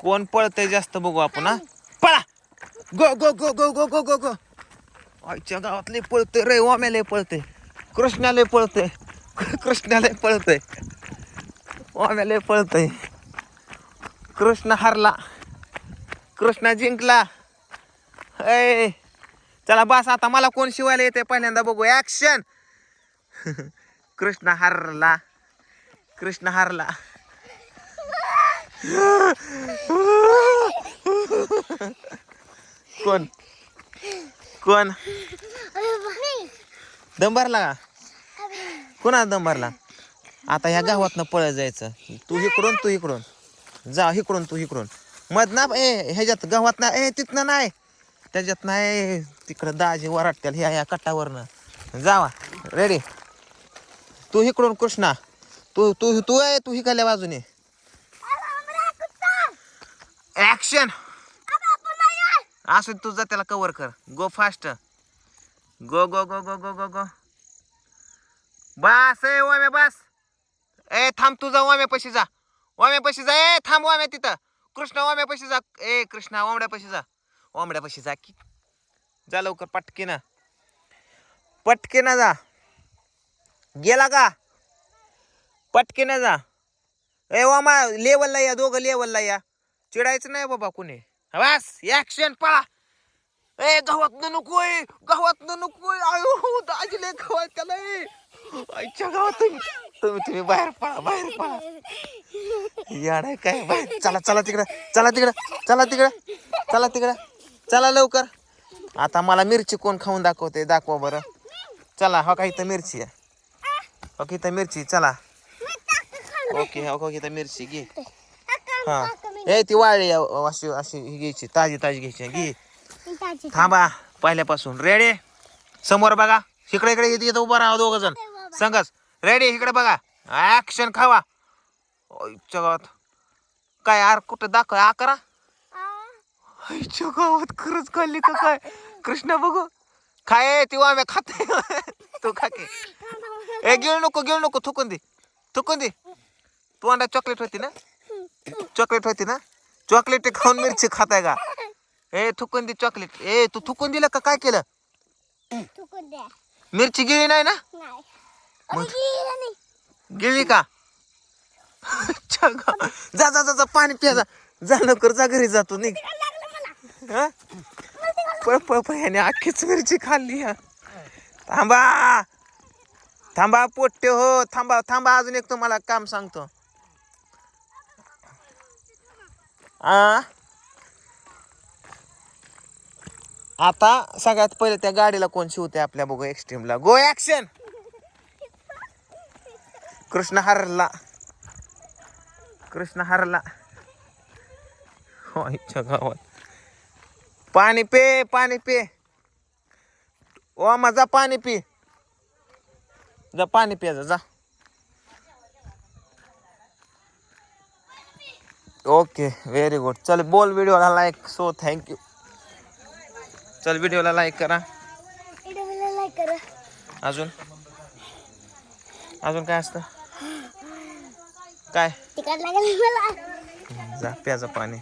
कोण पळतंय जास्त बघू आपण हा? पळा! गो गो गो गो गो गो गो गो! आईच्या गावातले पळते रे ओम्या लय पळतोय. कृष्णा लय पळते कृष्णा लय लय कृष्ण हरला. कृष्णा जिंकला. ऐ चला बस आता मला कोण शिवायला येते पहिल्यांदा बघू. ॲक्शन कृष्ण हरला. कृष्ण हरला. कोण? कोण? दम भरला का? कोणा दम भरला? आता ह्या गावातनं पळत जायचं. तू इकडून तू इकडून. जा इकडून तू इकडून. मध ना ए ह्याच्यात गावात ना ए तिथनं नाही. त्याच्यात नाही तिकडं दाजी वराटत्याल ह्या ह्या कट्टावरनं. जावा. रेडी तू इकडून कृष्णा. तू तू तू आहे तू हिकाल्या बाजूने. ॲक्शन असू तू जा त्याला कवर कर. गो फास्ट गो गो गो गो गो गो गो बस ए वाम्या बस. ए थांब तू जा वाम्या पशी जा. वाम्या पशी जा ए थांब वाम्या तिथं. कृष्णा वाम्या पशी जा. ए कृष्णा वामड्या पशी जा. वामड्या पशी जा की. जा लवकर पटके ना पटके ना जा. गेला का? पटकेना जा. ए वामा लेवलला या दोघं लेवलला या. चिडायचं नाही बाबा कुणी. बस ऍक्शन पळा. ए गावात नकोय गावात नकोय. आयो दाजीले गावात त्याला. आईच्या गावात तुम्ही तुम्ही तुम्ही बाहेर पळा बाहेर पळा. याड काय बाहेर. चला चला तिकडं चला तिकडं चला तिकडं चला तिकडं. चला लवकर. आता मला मिरची कोण खाऊन दाखवते दाखवा बरं. चला हो का इथं मिरची आहे. हो की इथं मिरची चला. ओके हो का इथं मिरची घे. हा. ए ती वाळली अशी अशी ही घ्यायची ताजी ताजी घ्यायची. घे. थांबा पहिल्यापासून. रेडी समोर बघा. इकडे इकडे इथे इथं उभा राहा दोघ जण सांगच रेडी इकडे बघा. ऍक्शन खावा. आईच्या काय यार कुठं दाखव आ करा. गावात खरंच खाल्ली का काय? कृष्णा बघू. खाय ती आम्ही खात तू खाके ए गिळ नको गिळ नको थुकून दे. थुकून दे. तू अंडा चॉकलेट होती ना? चॉकलेट होती ना? चॉकलेट खाऊन मिरची खाताय का? ए थुकून दे चॉकलेट. ए तू थुकून दिलं का? काय केलं? मिरची गिळली नाही ना? गिळली का. जा जा जा पाणी प्या जा. जा लवकर जा घरी जातो निघ? पळ पळ पळ ह्याने अख्खीच मिरची खाल्ली हा. थांबा. थांबा पोट्टे हो. थांबा थांबा अजून एक तुम्हाला काम सांगतो. आ? आता सगळ्यात पहिले त्या गाडीला कोण शिवते आपल्या बघू एक्स्ट्रीमला गो ऍक्शन कृष्ण हरला. कृष्ण हरला. इच्छा गावात. पाणी पे पाणी पे. ओ माझा पाणी पी. जा पाणी पे जा. ओके व्हेरी गुड चल बोल व्हिडिओला लाईक सो थँक्यू चल व्हिडिओला लाईक करा. अजून? अजून काय असतं? काय? तिकट लागेल मला. जा प्याचं पाणी.